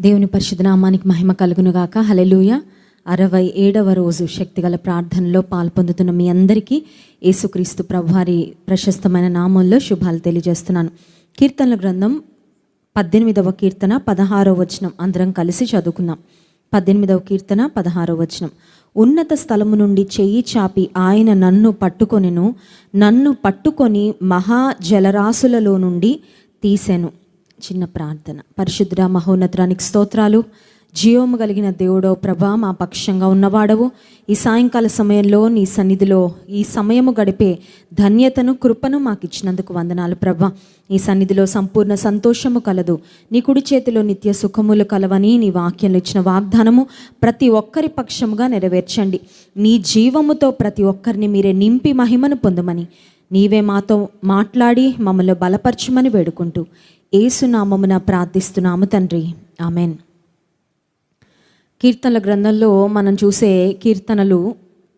దేవుని పరిశుద్ధ నామానికి మహిమ కలుగునుగాక. హలెలూయ అరవై ఏడవ రోజు శక్తిగల ప్రార్థనలో పాల్పొందుతున్న మీ అందరికీ యేసుక్రీస్తు ప్రభువారి ప్రశస్తమైన నామంలో శుభాలు తెలియజేస్తున్నాను. కీర్తనల గ్రంథం పద్దెనిమిదవ కీర్తన పదహారవ వచనం. అందరం కలిసి చదువుకుందాం. పద్దెనిమిదవ కీర్తన పదహారవ వచనం. ఉన్నత స్థలము నుండి చెయ్యి చాపి ఆయన నన్ను పట్టుకొనెను. నన్ను పట్టుకొని మహా జలరాశులలో నుండి తీసెను. చిన్న ప్రార్థన. పరిశుద్ధ మహోన్నతానికి స్తోత్రాలు. జీవము కలిగిన దేవుడో ప్రభా మా పక్షంగా ఉన్నవాడవు. ఈ సాయంకాల సమయంలో నీ సన్నిధిలో ఈ సమయము గడిపే ధన్యతను కృపను మాకు ఇచ్చినందుకు వందనాలు ప్రభా. ఈ సన్నిధిలో సంపూర్ణ సంతోషము కలదు. నీ కుడి చేతిలో నిత్య సుఖములు కలవని నీ వాక్యంలో ఇచ్చిన వాగ్దానము ప్రతి ఒక్కరి పక్షముగా నెరవేర్చండి. నీ జీవముతో ప్రతి ఒక్కరిని మీరే నింపి మహిమను పొందమని నీవే మాతో మాట్లాడి మమ్మల్ని బలపరచమని వేడుకుంటూ ఏసునామమున ప్రార్థిస్తున్నాము తండ్రి. ఆమెన్. కీర్తనల గ్రంథంలో మనం చూసే కీర్తనలు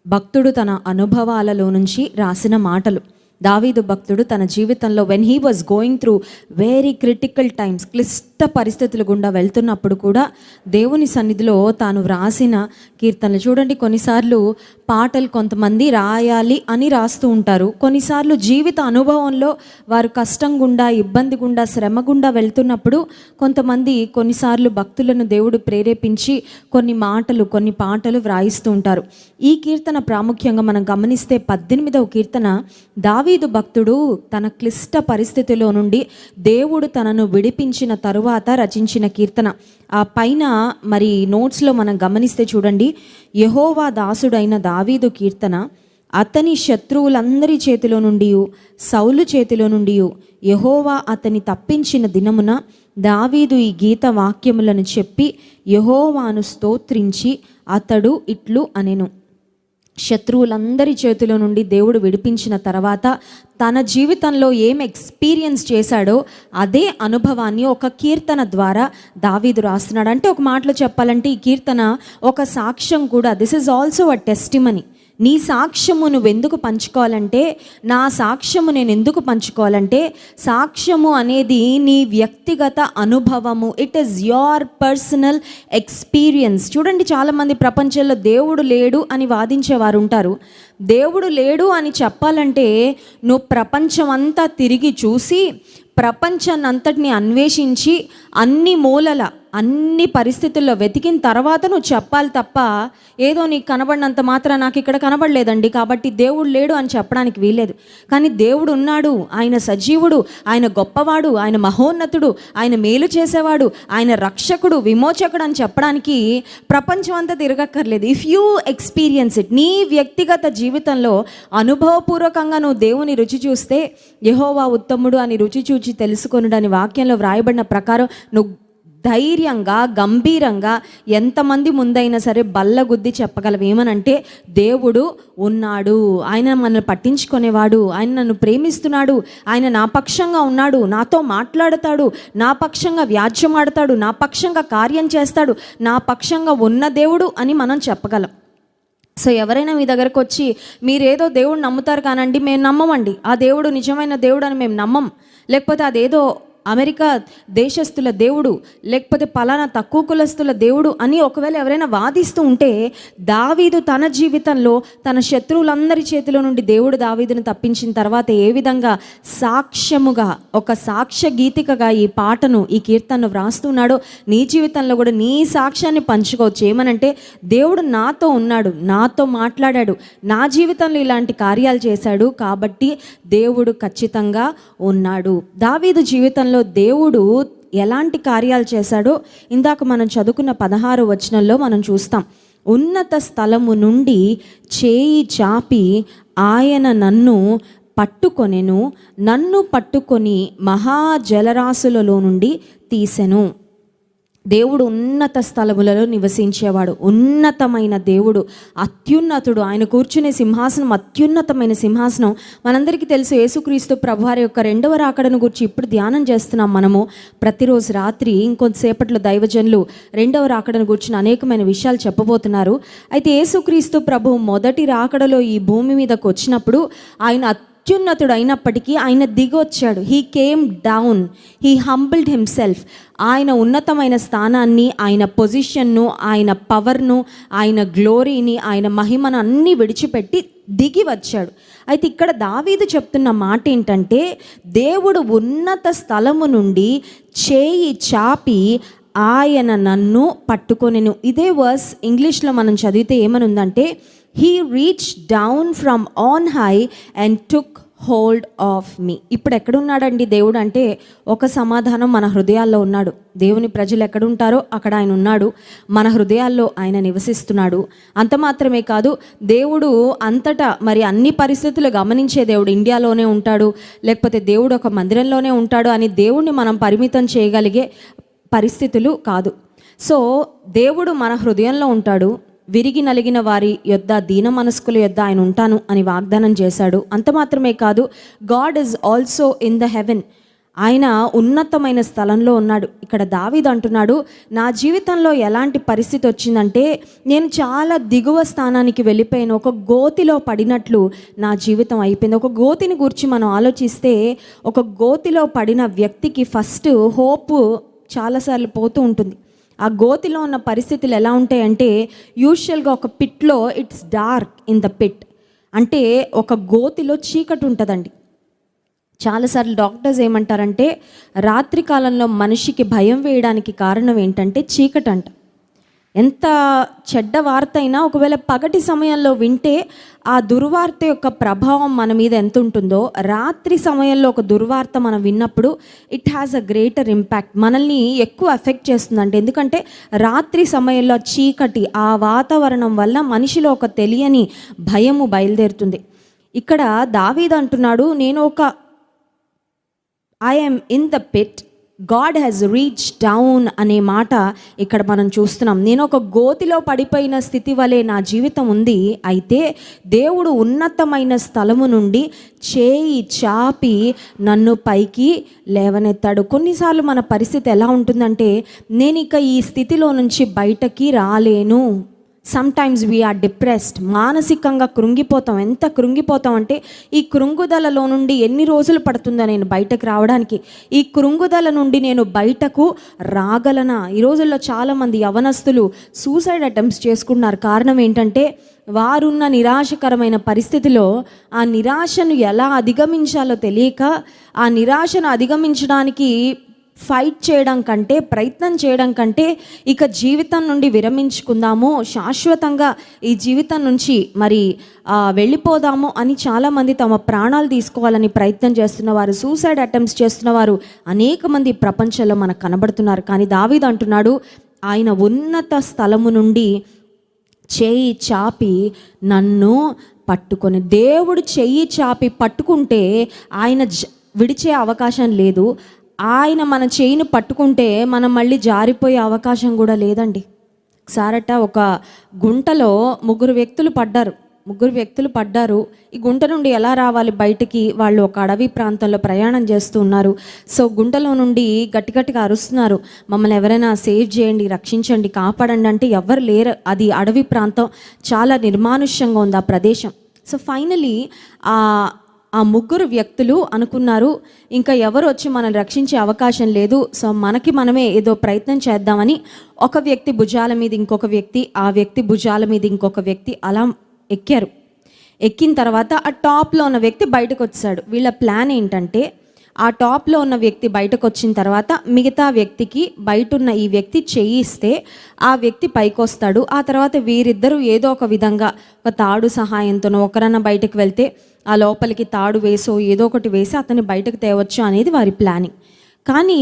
భక్తుడు తన అనుభవాలలో నుంచి రాసిన మాటలు. దావీదు భక్తుడు తన జీవితంలో when he was going through very critical times క్లిష్ట పరిస్థితులు గుండా వెళ్తున్నప్పుడు కూడా దేవుని సన్నిధిలో తాను వ్రాసిన కీర్తనలు. చూడండి కొన్నిసార్లు పాటలు కొంతమంది రాయాలి అని రాస్తూ ఉంటారు. కొన్నిసార్లు జీవిత అనుభవంలో వారు కష్టం గుండా ఇబ్బంది గుండా శ్రమ గుండా వెళ్తున్నప్పుడు కొంతమంది కొన్నిసార్లు భక్తులను దేవుడు ప్రేరేపించి కొన్ని మాటలు కొన్ని పాటలు వ్రాయిస్తూ ఉంటారు. ఈ కీర్తన ప్రాముఖ్యంగా మనం గమనిస్తే పద్దెనిమిదవ కీర్తన దావీదు భక్తుడు తన క్లిష్ట పరిస్థితిలో నుండి దేవుడు తనను విడిపించిన తరువాత రచించిన కీర్తన. ఆ పైన మరి నోట్స్లో మనం గమనిస్తే చూడండి యహోవా దాసుడైన దావీదు కీర్తన అతని శత్రువులందరి చేతిలో నుండి సౌలు చేతిలో నుండి యహోవా అతని తప్పించిన దినమున దావీదు ఈ గీత వాక్యములను చెప్పి యహోవాను స్తోత్రించి అతడు ఇట్లు అనెను. శత్రువులందరి చేతిలో నుండి దేవుడు విడిపించిన తర్వాత తన జీవితంలో ఏం ఎక్స్పీరియన్స్ చేశాడో అదే అనుభవాన్ని ఒక కీర్తన ద్వారా దావీదు రాస్తున్నాడు. అంటే ఒక మాటలో చెప్పాలంటే ఈ కీర్తన ఒక సాక్ష్యం కూడా. This is also a testimony నీ సాక్ష్యము నువ్వు ఎందుకు పంచుకోవాలంటే నా సాక్ష్యము నేను ఎందుకు పంచుకోవాలంటే సాక్ష్యము అనేది నీ వ్యక్తిగత అనుభవము. It is your personal experience చూడండి చాలామంది ప్రపంచంలో దేవుడు లేడు అని వాదించేవారు ఉంటారు దేవుడు లేడు అని చెప్పాలంటే నువ్వు ప్రపంచం అంతా తిరిగి చూసి ప్రపంచాన్నంతటిని అన్వేషించి అన్ని మూలల అన్ని పరిస్థితుల్లో వెతికిన తర్వాత నువ్వు చెప్పాలి తప్ప ఏదో నీకు కనబడినంత మాత్రం నాకు ఇక్కడ కనబడలేదండి. కాబట్టి దేవుడు లేడు అని చెప్పడానికి వీల్లేదు. కానీ దేవుడు ఉన్నాడు. ఆయన సజీవుడు ఆయన గొప్పవాడు ఆయన మహోన్నతుడు ఆయన మేలు చేసేవాడు ఆయన రక్షకుడు విమోచకుడు అని చెప్పడానికి ప్రపంచం అంతా తిరగక్కర్లేదు. ఇఫ్ యూ ఎక్స్పీరియన్స్ ఇట్ నీ వ్యక్తిగత జీవితంలో అనుభవపూర్వకంగా నువ్వు దేవుని రుచి చూస్తే యహోవా ఉత్తముడు అని రుచి చూచి తెలుసుకొనుడు అని వాక్యంలో వ్రాయబడిన ప్రకారం నువ్వు ధైర్యంగా గంభీరంగా ఎంతమంది ముందైనా సరే బల్లగుద్ది చెప్పగలవు ఏమనంటే దేవుడు ఉన్నాడు. ఆయన మనల్ని పట్టించుకునేవాడు. ఆయన నన్ను ప్రేమిస్తున్నాడు. ఆయన నా పక్షంగా ఉన్నాడు. నాతో మాట్లాడతాడు. నా పక్షంగా వ్యాజ్యమాడతాడు నా పక్షంగా కార్యం చేస్తాడు. నా పక్షంగా ఉన్న దేవుడు అని మనం చెప్పగలం. సో ఎవరైనా మీ దగ్గరకు వచ్చి మీరేదో దేవుడు నమ్ముతారు కానండి మేము నమ్మమండి. ఆ దేవుడు నిజమైన దేవుడు అని మేము నమ్మం. లేకపోతే అదేదో అమెరికా దేశస్థుల దేవుడు లేకపోతే పలానా తక్కువ కులస్తుల దేవుడు అని ఒకవేళ ఎవరైనా వాదిస్తూ ఉంటే దావీదు తన జీవితంలో తన శత్రువులందరి చేతిలో నుండి దేవుడు దావీదును తప్పించిన తర్వాత ఏ విధంగా సాక్ష్యముగా ఒక సాక్ష్య గీతికగా ఈ పాటను ఈ కీర్తనను వ్రాస్తున్నాడో నీ జీవితంలో కూడా నీ సాక్ష్యాన్ని పంచుకోవచ్చు. ఏమనంటే దేవుడు నాతో ఉన్నాడు నాతో మాట్లాడాడు నా జీవితంలో ఇలాంటి కార్యాలు చేశాడు కాబట్టి దేవుడు ఖచ్చితంగా ఉన్నాడు. దావీదు జీవితంలో దేవుడు ఎలాంటి కార్యాలు చేశాడో ఇందాక మనం చదువుకున్న పదహారు వచనంలో మనం చూస్తాం. ఉన్నత స్థలము నుండి చేయి చాపి ఆయన నన్ను పట్టుకొనెను నన్ను పట్టుకొని మహాజలరాశులలో నుండి తీసెను. దేవుడు ఉన్నత స్థలములలో నివసించేవాడు. ఉన్నతమైన దేవుడు అత్యున్నతుడు. ఆయన కూర్చునే సింహాసనం అత్యున్నతమైన సింహాసనం. మనందరికీ తెలుసు యేసుక్రీస్తు ప్రభువారి యొక్క రెండవ రాకడను గురించి ఇప్పుడు ధ్యానం చేస్తున్నాం మనము. ప్రతిరోజు రాత్రి ఇంకొంతసేపట్లో దైవజనులు రెండవ రాకడను గురించిన అనేకమైన విషయాలు చెప్పబోతున్నారు. అయితే యేసుక్రీస్తు ప్రభు మొదటి రాకడలో ఈ భూమి మీదకు వచ్చినప్పుడు ఆయన అత్యున్నతుడు అయినప్పటికీ ఆయన దిగొచ్చాడు. He came down he humbled himself ఆయన ఉన్నతమైన స్థానాన్ని ఆయన పొజిషన్ను ఆయన పవర్ను ఆయన గ్లోరీని ఆయన మహిమను అన్నీ విడిచిపెట్టి దిగి వచ్చాడు. అయితే ఇక్కడ దావీదు చెప్తున్న మాట ఏంటంటే దేవుడు ఉన్నత స్థలము నుండి చేయి చాపి ఆయన నన్ను పట్టుకొనెను ఇదే వర్స్ ఇంగ్లీష్లో మనం చదివితే ఏమనుందంటే he reach down from on high and took hold of me ఇప్పుడు ఎక్కడున్నాడండి దేవుడు అంటే ఒక సమాధానం మన హృదయాల్లో ఉన్నాడు. దేవుని ప్రజలు ఎక్కడుంటారో అక్కడ ఆయన ఉన్నాడు. మన హృదయాల్లో ఆయన నివసిస్తున్నాడు. అంత మాత్రమే కాదు దేవుడు అంతటా మరి అన్ని పరిస్థితులు గమనించే దేవుడు ఇండియాలోనే ఉంటాడు లేకపోతే దేవుడు ఒక మందిరంలోనే ఉంటాడు అని దేవుణ్ణి మనం పరిమితం చేయగలిగే పరిస్థితులు కాదు. సో దేవుడు మన హృదయంలో ఉంటాడు. విరిగి నలిగిన వారి యొద్ద దీన మనస్కుల యొద్ద ఆయన ఉంటాను అని వాగ్దానం చేశాడు. అంత మాత్రమే కాదు God is also in the heaven. ఆయన ఉన్నతమైన స్థలంలో ఉన్నాడు. ఇక్కడ దావీద్ అంటున్నాడు నా జీవితంలో ఎలాంటి పరిస్థితి వచ్చిందంటే నేను చాలా దిగువ స్థానానికి వెళ్ళిపోయిన. ఒక గోతిలో పడినట్లు నా జీవితం అయిపోయింది. ఒక గోతిని గురించి మనం ఆలోచిస్తే ఒక గోతిలో పడిన వ్యక్తికి ఫస్ట్ హోప్ చాలాసార్లు పోతూ ఉంటుంది. ఆ గోతిలో ఉన్న పరిస్థితులు ఎలా ఉంటాయంటే యూజువల్గా ఒక పిట్లో it's dark in the pit అంటే ఒక గోతిలో చీకటి ఉంటుందండి. చాలాసార్లు డాక్టర్స్ ఏమంటారంటే రాత్రి కాలంలో మనిషికి భయం వేయడానికి కారణం ఏంటంటే చీకటి అంట ఎంత చెడ్డ వార్త అయినా ఒకవేళ పగటి సమయంలో వింటే ఆ దుర్వార్త యొక్క ప్రభావం మన మీద ఎంత ఉంటుందో రాత్రి సమయంలో ఒక దుర్వార్త మనం విన్నప్పుడు it has a greater impact మనల్ని ఎక్కువ ఎఫెక్ట్ చేస్తుందంటే ఎందుకంటే రాత్రి సమయంలో చీకటి ఆ వాతావరణం వల్ల మనిషిలో ఒక తెలియని భయము బయలుదేరుతుంది. ఇక్కడ దావీద్ అంటున్నాడు నేను ఒక I'm in the pit God has reach down అనే మాట ఇక్కడ మనం చూస్తున్నాం. నేను ఒక గోతిలో పడిపోయిన స్థితి వలె నా జీవితం ఉంది. అయితే దేవుడు ఉన్నతమైన స్థలము నుండి చేయి చాపి నన్ను పైకి లేవనెత్తాడు. కొన్నిసార్లు మన పరిస్థితి ఎలా ఉంటుందంటే నేను ఇక ఈ స్థితిలో నుంచి బయటకి రాలేను. సమ్ టైమ్స్ వీఆర్ డిప్రెస్డ్ మానసికంగా కృంగిపోతాం. ఎంత కృంగిపోతాం అంటే ఈ కృంగుదలలో నుండి ఎన్ని రోజులు పడుతుందో నేను బయటకు రావడానికి? ఈ కృంగుదల నుండి నేను బయటకు రాగలనా? ఈ రోజుల్లో చాలామంది యవనస్తులు సూసైడ్ అటెంప్ట్స్ చేసుకున్నారు. కారణం ఏంటంటే వారున్న నిరాశకరమైన పరిస్థితిలో ఆ నిరాశను ఎలా అధిగమించాలో తెలియక ఆ నిరాశను అధిగమించడానికి ఫైట్ చేయడం కంటే ప్రయత్నం చేయడం కంటే ఇక జీవితం నుండి విరమించుకుందాము. శాశ్వతంగా ఈ జీవితం నుంచి మరి వెళ్ళిపోదాము అని చాలామంది తమ ప్రాణాలు తీసుకోవాలని ప్రయత్నం చేస్తున్నవారు సూసైడ్ అటెంప్ట్స్ చేస్తున్నవారు అనేక మంది ప్రపంచంలో మనకు కనబడుతున్నారు. కానీ దావీద్ అంటున్నాడు ఆయన ఉన్నత స్థలము నుండి చేయి చాపి నన్ను పట్టుకొని దేవుడు చెయ్యి చాపి పట్టుకుంటే ఆయన జ- విడిచే అవకాశం లేదు. ఆయన మన చేయిని పట్టుకుంటే మనం మళ్ళీ జారిపోయే అవకాశం కూడా లేదండి. ఒకసారట ఒక గుంటలో ముగ్గురు వ్యక్తులు పడ్డారు. ముగ్గురు వ్యక్తులు పడ్డారు. ఈ గుంట నుండి ఎలా రావాలి? బయటికి వాళ్ళు ఒక అడవి ప్రాంతంలో ప్రయాణం చేస్తూ ఉన్నారు. సో గుంటలో నుండి గట్టి గట్టిగా అరుస్తున్నారు. మమ్మల్ని ఎవరైనా సేవ్ చేయండి రక్షించండి కాపాడండి అంటే ఎవరు లేరు. అది అడవి ప్రాంతం. చాలా నిర్మానుష్యంగా ఉంది ఆ ప్రదేశం. సో ఫైనలీ ఆ ముగ్గురు వ్యక్తులు అనుకున్నారు ఇంకా ఎవరు వచ్చి మనల్ని రక్షించే అవకాశం లేదు సో మనకి మనమే ఏదో ప్రయత్నం చేద్దామని ఒక వ్యక్తి భుజాల మీద ఇంకొక వ్యక్తి ఆ వ్యక్తి భుజాల మీద ఇంకొక వ్యక్తి అలా ఎక్కారు. ఎక్కిన తర్వాత ఆ టాప్లో ఉన్న వ్యక్తి బయటకు వచ్చాడు. వీళ్ళ ప్లాన్ ఏంటంటే ఆ టాప్లో ఉన్న వ్యక్తి బయటకు వచ్చిన తర్వాత మిగతా వ్యక్తికి బయట ఉన్న ఈ వ్యక్తి చేయిస్తే ఆ వ్యక్తి పైకొస్తాడు. ఆ తర్వాత వీరిద్దరూ ఏదో ఒక విధంగా ఒక తాడు సహాయంతోనో ఒకరన్నా బయటకు వెళ్తే ఆ లోపలికి తాడు వేసో ఏదో ఒకటి వేసి అతన్ని బయటకు తేవచ్చు అనేది వారి ప్లానింగ్. కానీ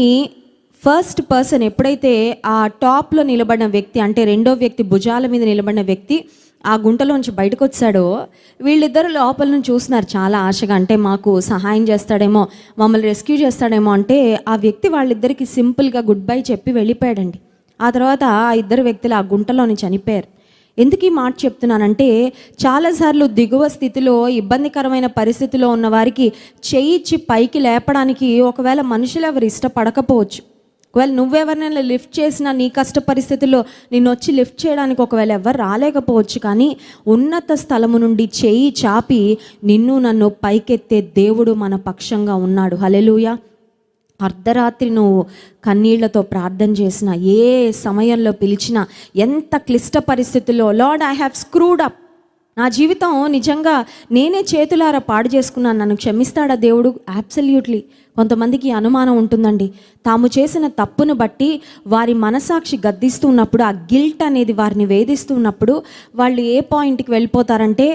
ఫస్ట్ పర్సన్ ఎప్పుడైతే ఆ టాప్లో నిలబడిన వ్యక్తి అంటే రెండో వ్యక్తి భుజాల మీద నిలబడిన వ్యక్తి ఆ గుంటలోంచి బయటకు వచ్చాడో వీళ్ళిద్దరు లోపల నుంచి చూస్తున్నారు చాలా ఆశగా. అంటే మాకు సహాయం చేస్తాడేమో మమ్మల్ని రెస్క్యూ చేస్తాడేమో అంటే ఆ వ్యక్తి వాళ్ళిద్దరికి సింపుల్గా గుడ్ బై చెప్పి వెళ్ళిపోయాడండి. ఆ తర్వాత ఆ ఇద్దరు వ్యక్తులు ఆ గుంటలోని చనిపోయారు. ఎందుకు ఈ మాట చెప్తున్నానంటే చాలాసార్లు దిగువ స్థితిలో ఇబ్బందికరమైన పరిస్థితిలో ఉన్న వారికి చేయిచ్చి పైకి లేపడానికి ఒకవేళ మనుషులు ఎవరు ఇష్టపడకపోవచ్చు. ఒకవేళ నువ్వెవరినైనా లిఫ్ట్ చేసినా నీ కష్ట పరిస్థితుల్లో నిన్ను వచ్చి లిఫ్ట్ చేయడానికి ఒకవేళ ఎవరు రాలేకపోవచ్చు కానీ ఉన్నత స్థలము నుండి చేయి చాపి నిన్ను నన్ను పైకెత్తే దేవుడు మన పక్షంగా ఉన్నాడు. హలెలుయా అర్ధరాత్రి నువ్వు కన్నీళ్ళతో ప్రార్థన చేసిన ఏ సమయంలో పిలిచినా ఎంత క్లిష్ట పరిస్థితుల్లో lord I have screwed up నా జీవితం నిజంగా నేనే చేతులారా పాడు చేసుకున్నాను. నన్ను క్షమిస్తాడా దేవుడు? అబ్సల్యూట్లీ కొంతమందికి అనుమానం ఉంటుందండి. తాము చేసిన తప్పును బట్టి వారి మనసాక్షి గద్దిస్తూ ఉన్నప్పుడు ఆ గిల్ట్ అనేది వారిని వేధిస్తూ ఉన్నప్పుడు వాళ్ళు ఏ పాయింట్కి వెళ్ళిపోతారంటే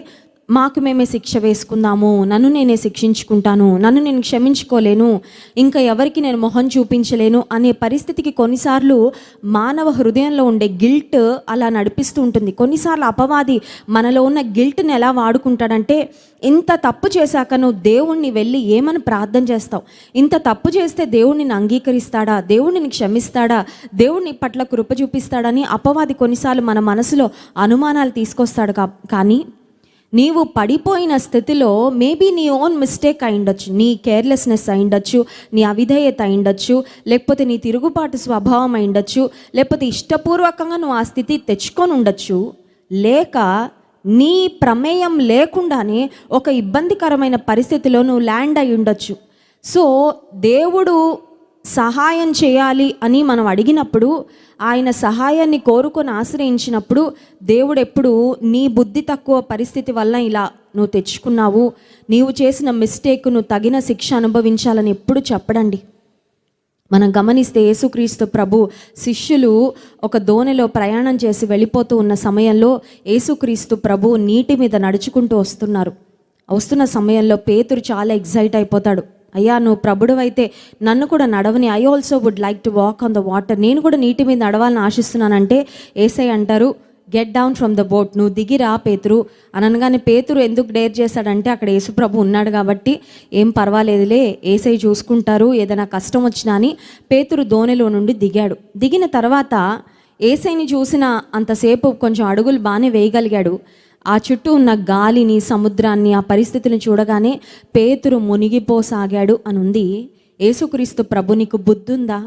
మాకు మేమే శిక్ష వేసుకుందాము నన్ను నేనే శిక్షించుకుంటాను నన్ను నేను క్షమించుకోలేను ఇంకా ఎవరికి నేను మొహం చూపించలేను అనే పరిస్థితికి కొన్నిసార్లు మానవ హృదయంలో ఉండే గిల్ట్ అలా నడిపిస్తూ ఉంటుంది. కొన్నిసార్లు అపవాది మనలో ఉన్న గిల్ట్ని ఎలా వాడుకుంటాడంటే ఇంత తప్పు చేశాక నువ్వు దేవుణ్ణి వెళ్ళి ఏమని ప్రార్థన చేస్తావు? ఇంత తప్పు చేస్తే దేవుణ్ణి అంగీకరిస్తాడా? దేవుణ్ణి క్షమిస్తాడా? దేవుణ్ణి పట్ల కృప చూపిస్తాడని అపవాది కొన్నిసార్లు మన మనసులో అనుమానాలు తీసుకొస్తాడు కా కానీ నీవు పడిపోయిన స్థితిలో మేబీ నీ ఓన్ మిస్టేక్ అయిండొచ్చు నీ కేర్లెస్నెస్ అయిండొచ్చు నీ అవిధేయత అయిండొచ్చు లేకపోతే నీ తిరుగుబాటు స్వభావం అయిండొచ్చు లేకపోతే ఇష్టపూర్వకంగా నువ్వు ఆ స్థితి తెచ్చుకొని ఉండొచ్చు. లేక నీ ప్రమేయం లేకుండానే ఒక ఇబ్బందికరమైన పరిస్థితిలో నువ్వు ల్యాండ్ అయి ఉండొచ్చు. సో దేవుడు సహాయం చేయాలి అని మనం అడిగినప్పుడు ఆయన సహాయాన్ని కోరుకొని ఆశ్రయించినప్పుడు దేవుడు ఎప్పుడు నీ బుద్ధి తక్కువ పరిస్థితి వల్ల ఇలా నువ్వు తెచ్చుకున్నావు నీవు చేసిన మిస్టేక్ నువ్వు తగిన శిక్ష అనుభవించాలని ఎప్పుడు చెప్పడండి. మనం గమనిస్తే యేసుక్రీస్తు ప్రభు శిష్యులు ఒక దోణిలో ప్రయాణం చేసి వెళ్ళిపోతూ ఉన్న సమయంలో యేసుక్రీస్తు ప్రభు నీటి మీద నడుచుకుంటూ వస్తున్నారు. వస్తున్న సమయంలో పేతురు చాలా ఎగ్జైట్ అయిపోతాడు. అయ్యా నువ్వు ప్రభుడు అయితే నన్ను కూడా నడవని. I also would like to walk on the water నేను కూడా నీటి మీద నడవాలని ఆశిస్తున్నానంటే ఏసై అంటారు get down from the boat నువ్వు దిగిరా పేతురు. అనగానే పేతురు ఎందుకు డేర్ చేశాడంటే అక్కడ యేసుప్రభు ఉన్నాడు కాబట్టి ఏం పర్వాలేదులే ఏసై చూసుకుంటారు ఏదైనా కష్టం వచ్చినా అని పేతురు దోణిలో నుండి దిగాడు. దిగిన తర్వాత ఏసైని చూసిన అంతసేపు కొంచెం అడుగులు బాగానే వేయగలిగాడు. ఆ చుట్టూ ఉన్న గాలిని సముద్రాన్ని ఆ పరిస్థితిని చూడగానే పేతురు మునిగిపోసాగాడు అని ఉంది యేసుక్రీస్తు ప్రభు నీకు బుద్ధుందా?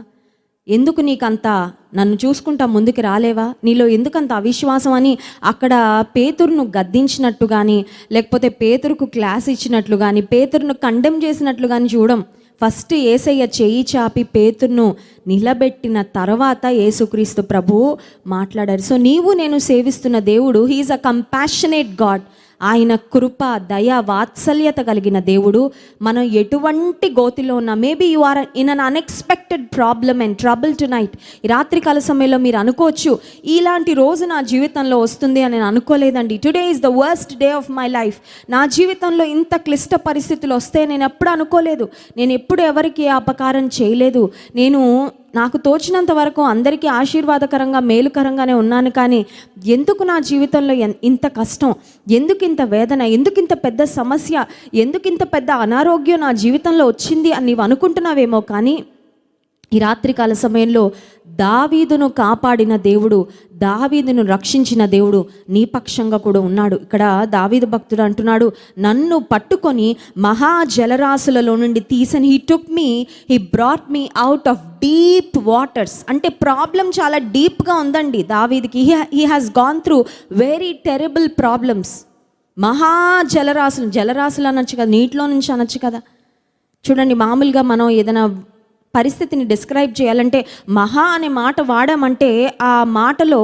ఎందుకు నీకంత నన్ను చూసుకుంటా ముందుకు రాలేవా? నీలో ఎందుకంత అవిశ్వాసం అని అక్కడ పేతురును గద్దించినట్టు కానీ లేకపోతే పేతురుకు క్లాస్ ఇచ్చినట్లు కానీ పేతురును కండెమ్ చేసినట్లు కానీ చూడం. ఫస్ట్ ఏసయ్య చేయి చాపి పేతును నిలబెట్టిన తర్వాత యేసుక్రీస్తు ప్రభువు మాట్లాడారు. సో నీవు నేను సేవిస్తున్న దేవుడు హీఈస్ అ కంపాషనేట్ గాడ్ ఆయన కృప దయ వాత్సల్యత కలిగిన దేవుడు. మనం ఎటువంటి గోతిలో ఉన్నా maybe you are in an unexpected problem and trouble tonight ఈ రాత్రికాల సమయంలో మీరు అనుకోవచ్చు ఇలాంటి రోజు నా జీవితంలో వస్తుంది అని నేను అనుకోలేదండి. Today is the worst day of my life నా జీవితంలో ఇంత క్లిష్ట పరిస్థితులు వస్తే నేను ఎప్పుడు అనుకోలేదు. నేను ఎప్పుడు ఎవరికి అపకారం చేయలేదు. నేను నాకు తోచినంత వరకు అందరికీ ఆశీర్వాదకరంగా మేలుకరంగానే ఉన్నాను కానీ ఎందుకు నా జీవితంలో ఇంత కష్టం? ఎందుకు ఇంత వేదన? ఎందుకు ఇంత పెద్ద సమస్య? ఎందుకు ఇంత పెద్ద అనారోగ్యం నా జీవితంలో వచ్చింది అని నీవు అనుకుంటున్నావేమో కానీ ఈ రాత్రికాల సమయంలో దావీదును కాపాడిన దేవుడు దావీదును రక్షించిన దేవుడు నీ పక్షంగా కూడా ఉన్నాడు. ఇక్కడ దావీదు భక్తుడు అంటున్నాడు నన్ను పట్టుకొని మహా జలరాశులలో నుండి తీసని. He took me he brought me out of deep waters అంటే ప్రాబ్లం చాలా డీప్గా ఉందండి దావీదికి. He has gone through very terrible problems మహా జలరాశులు జలరాశులు అనొచ్చు కదా నీటిలో నుంచి అనొచ్చు కదా. చూడండి మామూలుగా మనం ఏదైనా పరిస్థితిని డిస్క్రైబ్ చేయాలంటే మహా అనే మాట వాడామంటే ఆ మాటలో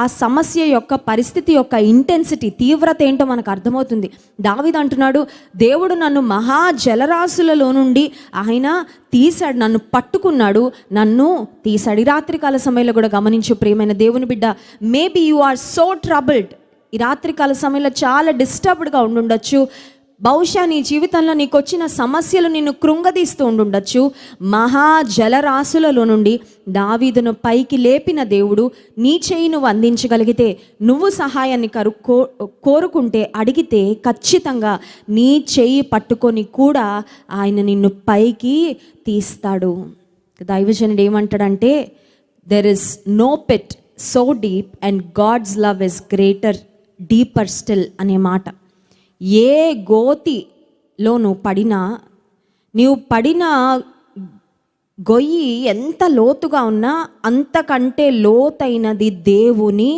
ఆ సమస్య యొక్క పరిస్థితి యొక్క ఇంటెన్సిటీ తీవ్రత ఏంటో మనకు అర్థమవుతుంది. దావిద్ అంటున్నాడు దేవుడు నన్ను మహా జలరాశులలో నుండి ఆయన తీశాడు నన్ను పట్టుకున్నాడు నన్ను తీశాడు. ఈ రాత్రికాల సమయంలో కూడా గమనించు ప్రియమైన దేవుని బిడ్డ maybe you are so troubled ఈ రాత్రికాల సమయంలో చాలా డిస్టర్బ్డ్గా ఉండుండొచ్చు. బహుశా నీ జీవితంలో నీకు వచ్చిన సమస్యలు నిన్ను కృంగదీస్తూ ఉండుండొచ్చు. మహా జలరాశులలో నుండి దావీదును పైకి లేపిన దేవుడు నీ చేయి నువ్వు అందించగలిగితే నువ్వు సహాయాన్ని కరు కో కోరుకుంటే అడిగితే ఖచ్చితంగా నీ చేయి పట్టుకొని కూడా ఆయన నిన్ను పైకి తీస్తాడు. దైవజనుడు ఏమంటాడంటే there is no pit so deep and God's love is greater deeper still అనే మాట. ఏ గోతిలో నువ్వు పడినా నీవు పడిన గొయ్యి ఎంత లోతుగా ఉన్నా అంతకంటే లోతైనది దేవుని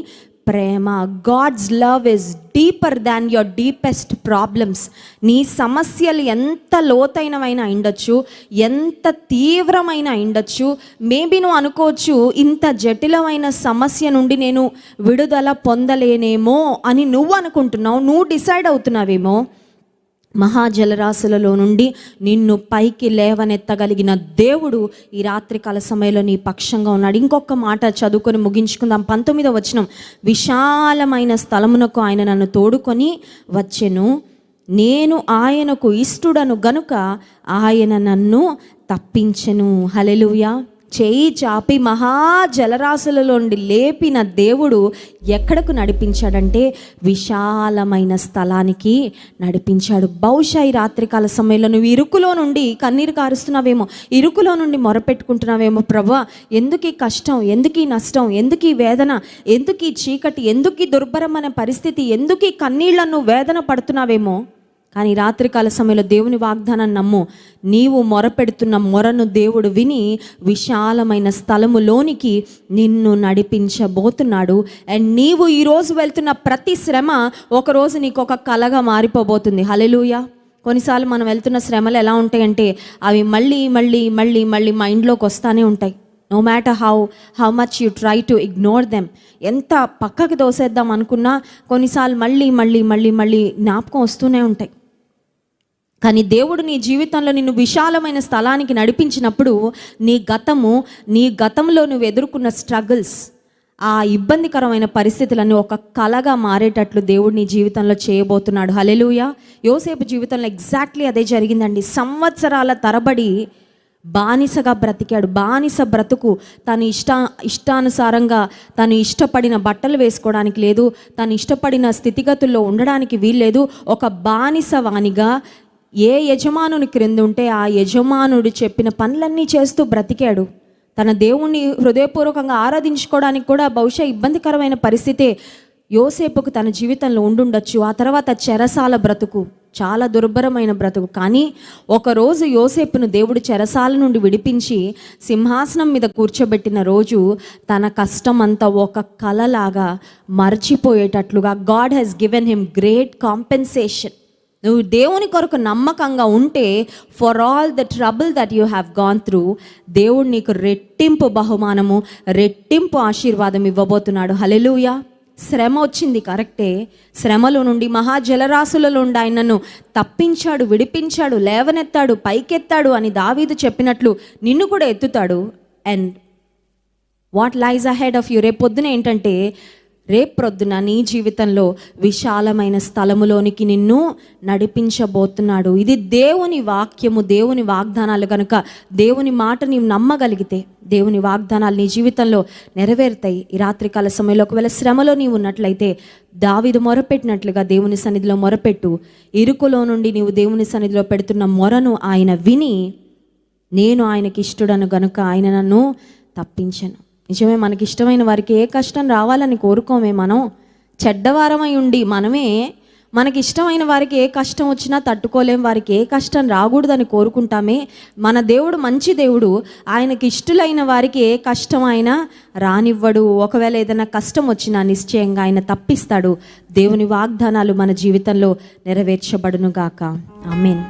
ప్రేమ. God's love is deeper than your deepest problems నీ సమస్యలు ఎంత లోతైనవైనా అయిండొచ్చు ఎంత తీవ్రమైన అయిండొచ్చు మేబీ నువ్వు అనుకోవచ్చు ఇంత జటిలమైన సమస్య నుండి నేను విడుదల పొందలేనేమో అని నువ్వు అనుకుంటున్నావు నువ్వు డిసైడ్ అవుతున్నావేమో. మహాజలరాశులలో నుండి నిన్ను పైకి లేవనెత్తగలిగిన దేవుడు ఈ రాత్రికాల సమయంలో నీ పక్షంగా ఉన్నాడు. ఇంకొక మాట చదువుకొని ముగించుకుందాం. పంతొమ్మిదో వచనం. విశాలమైన స్థలమునకు ఆయన నన్ను తోడుకొని వచ్చెను. నేను ఆయనకు ఇష్టడను గనుక ఆయన నన్ను తప్పించెను. హలెలుయా చేయి చాపి మహా జలరాశులలోండి లేపిన దేవుడు ఎక్కడకు నడిపించాడంటే విశాలమైన స్థలానికి నడిపించాడు. బహుశా ఈ రాత్రికాల సమయంలో నువ్వు ఇరుకులో నుండి కన్నీరు కారుస్తున్నావేమో ఇరుకులో నుండి మొరపెట్టుకుంటున్నావేమో ప్రభా. ఎందుకు ఈ కష్టం ఎందుకు ఈ నష్టం ఎందుకు ఈ వేదన ఎందుకు ఈ చీకటి ఎందుకు ఈ దుర్భరమైన పరిస్థితి ఎందుకు ఈ కన్నీళ్ళను వేదన పడుతున్నావేమో. కానీ రాత్రికాల సమయంలో దేవుని వాగ్దానాన్ని నమ్ము. నీవు మొరపెడుతున్న మొరను దేవుడు విని విశాలమైన స్థలములోనికి నిన్ను నడిపించబోతున్నాడు. అండ్ నీవు ఈరోజు వెళ్తున్న ప్రతి శ్రమ ఒకరోజు నీకు ఒక కలగా మారిపోబోతుంది. హలెలుయా కొన్నిసార్లు మనం వెళ్తున్న శ్రమలు ఎలా ఉంటాయంటే అవి మళ్ళీ మళ్ళీ మళ్ళీ మళ్ళీ మైండ్లోకి వస్తూనే ఉంటాయి. No matter how how much you try to ignore them ఎంత పక్కకి దోసేద్దాం అనుకున్నా కొన్నిసార్లు మళ్ళీ మళ్ళీ మళ్ళీ మళ్ళీ జ్ఞాపకం వస్తూనే ఉంటాయి. కానీ దేవుడు నీ జీవితంలో నిన్ను విశాలమైన స్థలానికి నడిపించినప్పుడు నీ గతము నీ గతంలో నువ్వు ఎదుర్కొన్న స్ట్రగుల్స్ ఆ ఇబ్బందికరమైన పరిస్థితులన్నీ ఒక కలగా మారేటట్లు దేవుడు నీ జీవితంలో చేయబోతున్నాడు. హలెలుయ యోసేపు జీవితంలో ఎగ్జాక్ట్లీ అదే జరిగిందండి. సంవత్సరాల తరబడి బానిసగా బ్రతికాడు. బానిస బ్రతుకు తను ఇష్ట ఇష్టానుసారంగా తను ఇష్టపడిన బట్టలు వేసుకోవడానికి లేదు తను ఇష్టపడిన స్థితిగతుల్లో ఉండడానికి వీల్లేదు. ఒక బానిస వాణిగా ఏ యజమానుని క్రింద ఉంటే ఆ యజమానుడు చెప్పిన పనులన్నీ చేస్తూ బ్రతికాడు. తన దేవుణ్ణి హృదయపూర్వకంగా ఆరాధించుకోవడానికి కూడా బహుశా ఇబ్బందికరమైన పరిస్థితే యోసేపుకు తన జీవితంలో ఉండుండొచ్చు. ఆ తర్వాత చెరసాల బ్రతుకు చాలా దుర్భరమైన బ్రతుకు. కానీ ఒకరోజు యోసేపును దేవుడు చెరసాల నుండి విడిపించి సింహాసనం మీద కూర్చోబెట్టిన రోజు తన కష్టం అంతా ఒక కలలాగా మర్చిపోయేటట్లుగా God has given him great compensation. నువ్వు దేవుని కొరకు నమ్మకంగా ఉంటే for all the trouble that you have gone through దేవుడు నీకు రెట్టింపు బహుమానము రెట్టింపు ఆశీర్వాదం ఇవ్వబోతున్నాడు. హలెలుయా శ్రమ వచ్చింది కరెక్టే. శ్రమలో నుండి మహాజలరాశులలో నుండి నన్ను తప్పించాడు విడిపించాడు లేవనెత్తాడు పైకెత్తాడు అని దావీదు చెప్పినట్లు నిన్ను కూడా ఎత్తుతాడు. And what lies ahead of you రేపొద్దున ఏంటంటే రేప్రొద్దున నీ జీవితంలో విశాలమైన స్థలములోనికి నిన్ను నడిపించబోతున్నాడు. ఇది దేవుని వాక్యము దేవుని వాగ్దానాలు కనుక దేవుని మాట నీవు నమ్మగలిగితే దేవుని వాగ్దానాలు నీ జీవితంలో నెరవేరుతాయి. ఈ రాత్రికాల సమయంలో ఒకవేళ శ్రమలో నీవు ఉన్నట్లయితే దావిదు మొరపెట్టినట్లుగా దేవుని సన్నిధిలో మొరపెట్టు. ఇరుకులో నుండి నీవు దేవుని సన్నిధిలో పెడుతున్న మొరను ఆయన విని నేను ఆయనకి ఇష్టడను గనుక ఆయన నన్ను తప్పించను. నిజమే మనకి ఇష్టమైన వారికి ఏ కష్టం రావాలని కోరుకోమే మనం. చెడ్డవారమై ఉండి మనమే మనకి ఇష్టమైన వారికి ఏ కష్టం వచ్చినా తట్టుకోలేం వారికి ఏ కష్టం రాకూడదని కోరుకుంటామే. మన దేవుడు మంచి దేవుడు ఆయనకి ఇష్టలైన వారికి ఏ కష్టం అయినా రానివ్వడు. ఒకవేళ ఏదైనా కష్టం వచ్చినా నిశ్చయంగా ఆయన తప్పిస్తాడు. దేవుని వాగ్దానాలు మన జీవితంలో నెరవేర్చబడును గాక ఆమెన్.